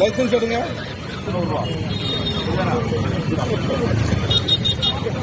Licence எடுங்க.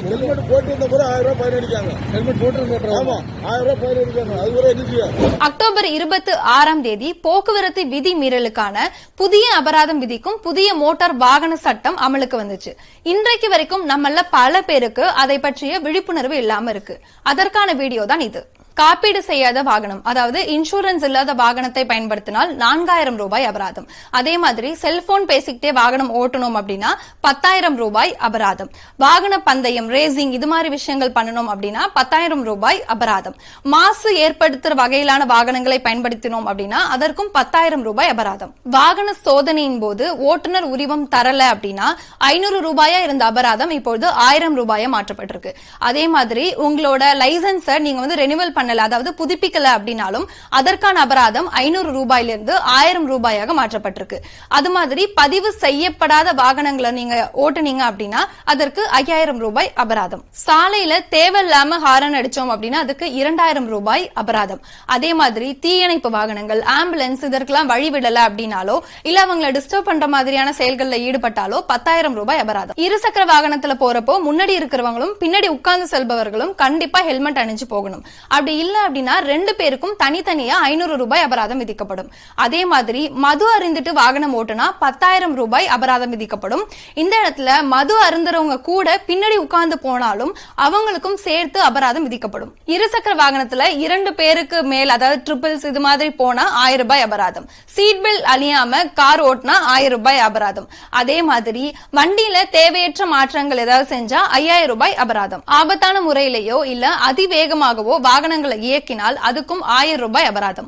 Helmet போட்டு இருந்த கூட ஆயிரம் ரூபாய் ஃபைன் அடிக்காங்க. ஹெல்மெட் போட்டு ஆமா ஆயிரம் ரூபாய் ஃபைன் அடிக்காங்க. அது கூட என்ன அக்டோபர் இருபத்தி ஆறாம் தேதி போக்குவரத்து விதி மீறலுக்கான புதிய அபராதம் விதிக்கும் புதிய மோட்டார் வாகன சட்டம் அமலுக்கு வந்துச்சு. இன்றைக்கு வரைக்கும் நம்மள பல பேருக்கு அதை பற்றிய விழிப்புணர்வு இல்லாம இருக்கு. அதற்கான வீடியோ தான் இது. காப்பீடு செய்யாத வாகனம் அதாவது இன்சூரன்ஸ் இல்லாத வாகனத்தை பயன்படுத்தினால் நான்காயிரம் ரூபாய் அபராதம். அதே மாதிரி செல்போன் பேசிக்கிட்டே வாகனம் ஓட்டணும் அப்படின்னா பத்தாயிரம் ரூபாய் அபராதம். வாகன பந்தயம் ரேசிங் இது மாதிரி விஷயங்கள் பண்ணணும் அப்படின்னா பத்தாயிரம் ரூபாய் அபராதம். மாசு ஏற்படுத்துற வகையிலான வாகனங்களை பயன்படுத்தினோம் அப்படின்னா அதற்கும் பத்தாயிரம் ரூபாய் அபராதம். வாகன சோதனையின் போது ஓட்டுநர் உரிமம் தரல அப்படின்னா ஐநூறு ரூபாயா இருந்த அபராதம் இப்பொழுது ஆயிரம் ரூபாயா மாற்றப்பட்டிருக்கு. அதே மாதிரி உங்களோட லைசன்ஸை நீங்க வந்து ரெனிவல் பண்ணல. அதாவது புதுப்பிக்கல அப்படின்னாலும் அதற்கான அபராதம் ஐநூறு ரூபாயிலிருந்து ஆயிரம் ரூபாயாக மாற்றப்பட்டிருக்கு. அது மாதிரி பதிவு செய்யப்படாத வாகனங்களை நீங்க ஓட்டுனீங்க அப்படின்னா அதற்கு ஐயாயிரம் ரூபாய் அபராதம். சாலையில தேவையில்லாம ஹாரன் அடிச்சோம் அப்படின்னா அதுக்கு இரண்டாயிரம் ரூபாய் அபராதம். அதே மாதிரி தீயணைப்பு வாகனங்கள் ஆம்புலன்ஸ் இதற்கெல்லாம் வழி விடல அப்படின்னாலோ இல்ல அவங்களை டிஸ்டர்ப் பண்ற மாதிரியான செயல்கள்ல ஈடுபட்டாலோ பத்தாயிரம் ரூபாய் அபராதம். இருசக்கர வாகனத்துல போறப்போ முன்னாடி இருக்கிறவங்களும் பின்னாடி உட்கார்ந்து செல்பவர்களும் கண்டிப்பா ஹெல்மெட் அணிஞ்சு போகணும். அப்படி இல்ல அப்படின்னா ரெண்டு பேருக்கும் தனித்தனியா ஐநூறு ரூபாய் அபராதம் விதிக்கப்படும். அதே மாதிரி மது அருந்திட்டு வாகனம் ஓட்டுனா பத்தாயிரம் ரூபாய் அபராதம் விதிக்கப்படும். இந்த இடத்துல மது அருந்துறவங்க கூட பின்னாடி உட்கார்ந்து போனாலும் அவங்களுக்கும் சேர்த்து அபராதம் விதிக்கப்படும். இருசக்கர வாகனத்துல இரண்டு பேருக்கு மேல் அதாவது ட்ரிபிள்ஸ் இது மாதிரி போனா ஆயிரம் ரூபாய் அபராதம். சீட் பெல்ட் அழியாம கார் ஓட்டினா ஆயிரம் ரூபாய் அபராதம். அதே மாதிரி வண்டியில தேவையற்ற மாற்றங்கள் ஏதாவது செஞ்சா ஐயாயிரம் ரூபாய் அபராதம். ஆபத்தான முறையிலேயோ இல்ல அதிவேகமாகவோ வாகனங்கள் வாகனங்களை இயக்கினால் அதுக்கும் ஆயிரம் ரூபாய் அபராதம்.